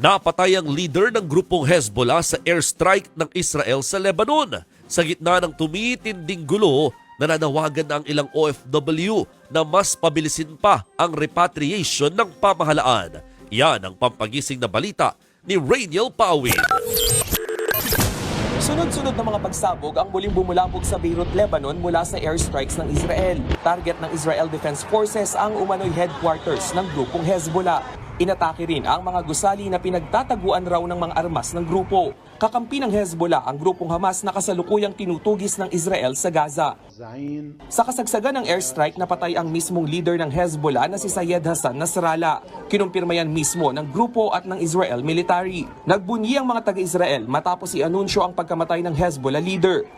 Napatay ang leader ng grupong Hezbollah sa airstrike ng Israel sa Lebanon. Sa gitna ng tumitinding gulo, na ang ilang OFW na mas pabilisin pa ang repatriation ng pamahalaan. Yan ang pampagising na balita ni Rainiel Pawin. Sunod-sunod na mga pagsabog ang muling bumulabog sa Beirut, Lebanon mula sa airstrikes ng Israel. Target ng Israel Defense Forces ang umano'y headquarters ng grupong Hezbollah. Inatake rin ang mga gusali na pinagtataguan raw ng mga armas ng grupo. Kakampi ng Hezbollah ang grupong Hamas na kasalukuyang tinutugis ng Israel sa Gaza. Sa kasagsagan ng airstrike, napatay ang mismong leader ng Hezbollah na si Sayed Hassan Nasrallah. Kinumpirma yan mismo ng grupo at ng Israel military. Nagbunyi ang mga taga-Israel matapos i-anunsyo ang pagkamatay ng Hezbollah leader.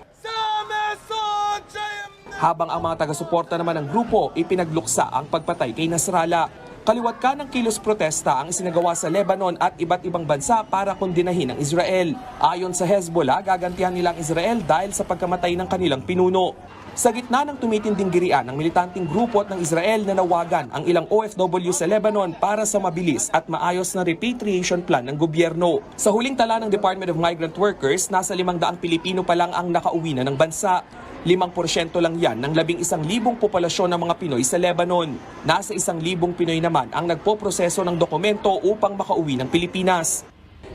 Habang ang mga taga-suporta naman ng grupo, ipinagluksa ang pagpatay kay Nasrallah. Kaliwat ka ng kilos protesta ang isinagawa sa Lebanon at iba't ibang bansa para kondinahin ang Israel. Ayon sa Hezbollah, gagantihan nila ang Israel dahil sa pagkamatay ng kanilang pinuno. Sa gitna ng tumitinding girian ng militanteng grupo at ng Israel na nawagan ang ilang OFW sa Lebanon para sa mabilis at maayos na repatriation plan ng gobyerno. Sa huling tala ng Department of Migrant Workers, nasa 500 Pilipino pa lang ang nakauwi na ng bansa. 5% lang yan ng 11,000 populasyon ng mga Pinoy sa Lebanon. Nasa 1,000 Pinoy naman ang nagpoproseso ng dokumento upang makauwi ng Pilipinas.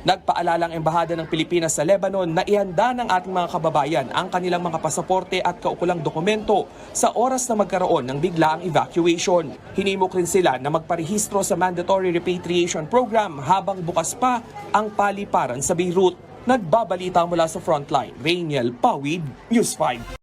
Nagpaalala ang Embahada ng Pilipinas sa Lebanon na ihanda ng ating mga kababayan ang kanilang mga pasaporte at kaukulang dokumento sa oras na magkaroon ng biglaang evacuation. Hinimok rin sila na magparehistro sa Mandatory Repatriation Program habang bukas pa ang paliparan sa Beirut. Nagbabalita mula sa frontline, Rainiel Pawid, News 5.